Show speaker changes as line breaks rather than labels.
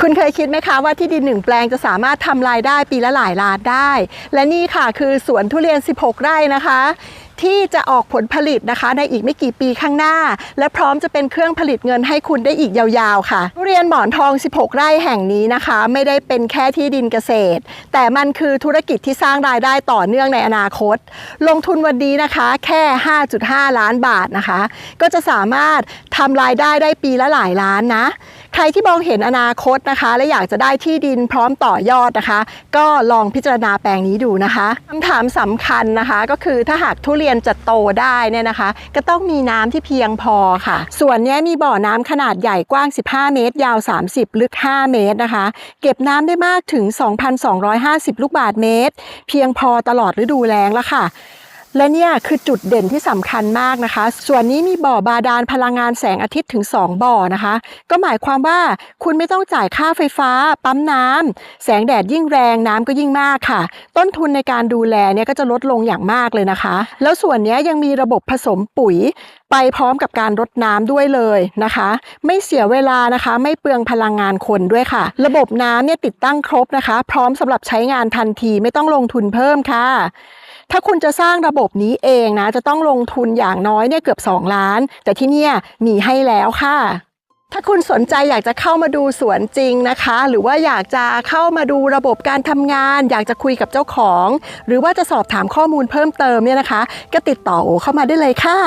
คุณเคยคิดไหมคะว่าที่ดินหนึ่งแปลงจะสามารถทำรายได้ปีละหลายล้านได้ และนี่ค่ะคือสวนทุเรียน 16 ไร่นะคะ ที่จะออกผลผลิตนะคะ ในอีกไม่กี่ปีข้างหน้า และพร้อมจะเป็นเครื่องผลิตเงินให้คุณได้อีกยาวๆค่ะ ทุเรียนหมอนทอง 16 ไร่แห่งนี้นะคะ ไม่ได้เป็นแค่ที่ดินเกษตร แต่มันคือธุรกิจที่สร้างรายได้ต่อเนื่องในอนาคต ลงทุนวันนี้นะคะ แค่ 5.5 ล้านบาทนะคะ ก็จะสามารถทำรายได้ได้ปีละหลายล้านนะ ใครที่มองเห็นอนาคตนะคะ และอยากจะได้ที่ดินพร้อมต่อยอดนะคะ ก็ลองพิจารณาแปลงนี้ดูนะคะคำถามสำคัญนะคะก็คือถ้าหากทุเรียนจะโตได้เนี่ยนะคะ ก็ต้องมีน้ำที่เพียงพอค่ะ ส่วนนี้มีบ่อน้ำขนาดใหญ่กว้าง 15 เมตร ยาว 30 ลึก 5 เมตรนะคะ เก็บน้ำได้มากถึง 2,250 ลูกบาทเมตร เพียงพอตลอดฤดูแล้งแล้วค่ะ และเนี่ยคือจุดเด่นที่สำคัญมากนะคะ ส่วนนี้มีบ่อบาดาลพลังงานแสงอาทิตย์ถึง 2 บ่อนะคะ ก็หมายความว่าคุณไม่ต้องจ่ายค่าไฟฟ้า ปั๊มน้ำแสงแดดยิ่งแรงน้ำก็ยิ่งมากค่ะ ต้นทุนในการดูแลเนี่ยก็จะลดลงอย่างมากเลยนะคะ แล้วส่วนนี้ยยังมีระบบผสมปุ๋ยไปพร้อมกับการรดน้ำด้วยเลยนะคะ ไม่เสียเวลานะคะ ไม่เปลืองพลังงานคนด้วยค่ะ ระบบน้ำเนี่ยติดตั้งครบนะคะ พร้อมสำหรับใช้งานทันทีไม่ต้องลงทุนเพิ่มค่ะ ถ้าคุณจะสร้างระบบนี้เองนะ จะต้องลงทุนอย่างน้อยเนี่ยเกือบ 2 ล้าน แต่ที่เนี่ยมีให้แล้วค่ะถ้าคุณสนใจอยากจะเข้ามาดูสวนจริงนะคะ หรือว่าอยากจะเข้ามาดูระบบการทำงาน อยากจะคุยกับเจ้าของ หรือว่าจะสอบถามข้อมูลเพิ่มเติมเนี่ยนะคะ ก็ติดต่อโอเข้ามาได้เลยค่ะ